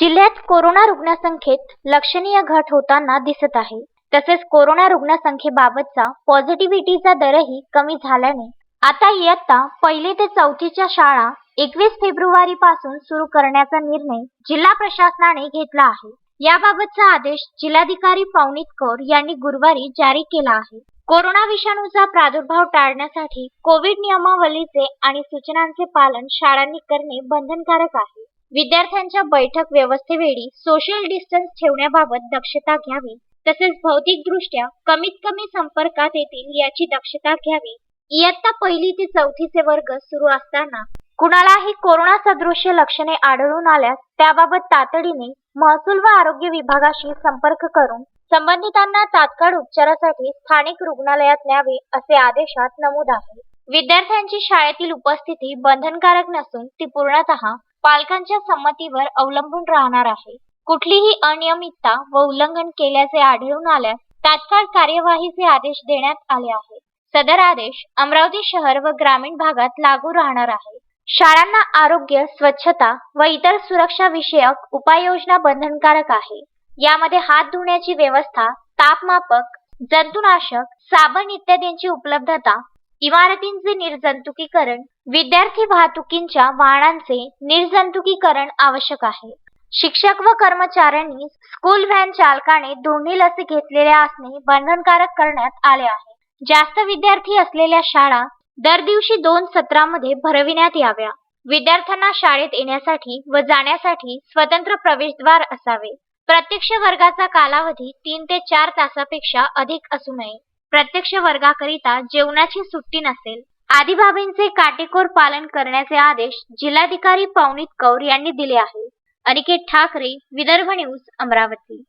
जिल्ह्यात कोरोना रुग्णसंख्येत लक्षणीय घट होताना दिसत आहे. तसेच कोरोना रुग्णसंख्येबाबतचा पॉझिटिव्हिटीचा दरही कमी झाल्याने आता इयत्ता पहिली ते चौथीच्या शाळा एकवीस फेब्रुवारी पासून सुरू करण्याचा निर्णय जिल्हा प्रशासनाने घेतला आहे. याबाबतचा आदेश जिल्हाधिकारी पवनीत कौर यांनी गुरुवारी जारी केला आहे. कोरोना विषाणूचा प्रादुर्भाव टाळण्यासाठी कोविड नियमावलीचे आणि सूचनांचे पालन शाळांनी करणे बंधनकारक आहे. विद्यार्थ्यांच्या बैठक व्यवस्थेवेळी सोशल डिस्टन्स ठेवण्याबाबत दक्षता घ्यावी तसेच भौतिकदृष्ट्या कमीत कमी संपर्कात येतील याची दक्षता घ्यावी. इयत्ता पहिली ते चौथीचे वर्ग सुरू असताना कुणालाही कोरोना सदृश्य लक्षणे आढळून आल्यास त्याबाबत तातडीने महसूल व आरोग्य विभागाशी संपर्क करून संबंधितांना तात्काळ उपचारासाठी स्थानिक रुग्णालयात न्यावे असे आदेशात नमूद आहे. विद्यार्थ्यांची शाळेतील उपस्थिती बंधनकारक नसून ती पूर्णतः पालकांच्या संमतीवर अवलंबून राहणार आहे. कुठलीही अनियमितता व उल्लंघन केल्याचे आढळून आल्यास तात्काळ कार्यवाहीचे आदेश देण्यात आले आहेत. सदर आदेश अमरावती शहर व ग्रामीण भागात लागू राहणार आहे. शाळांना आरोग्य स्वच्छता व इतर सुरक्षा विषयक उपाययोजना बंधनकारक आहे. यामध्ये हात धुण्याची व्यवस्था तापमापक जंतुनाशक साबण इत्यादींची उपलब्धता इमारतींचे निर्जंतुकीकरण विद्यार्थी वाहतुकींच्या वाहनांचे निर्जंतुकीकरण आवश्यक आहे. शिक्षक व कर्मचाऱ्यांनी स्कूल व्हॅन चालकाने दोन्ही लसी घेतलेल्या असणे बंधनकारक करण्यात आले आहे. जास्त विद्यार्थी असलेल्या शाळा दर दिवशी दोन सत्रामध्ये भरविण्यात याव्या. विद्यार्थ्यांना शाळेत येण्यासाठी व जाण्यासाठी स्वतंत्र प्रवेशद्वार असावे. प्रत्यक्ष वर्गाचा कालावधी तीन ते चार तासापेक्षा अधिक असू नये. प्रत्यक्ष वर्गाकरिता जेवणाची सुट्टी नसेल आदी बाबींचे काटेकोर पालन करण्याचे आदेश जिल्हाधिकारी पवनीत कौर यांनी दिले आहे अनिकेत ठाकरे विदर्भ न्यूज अमरावती.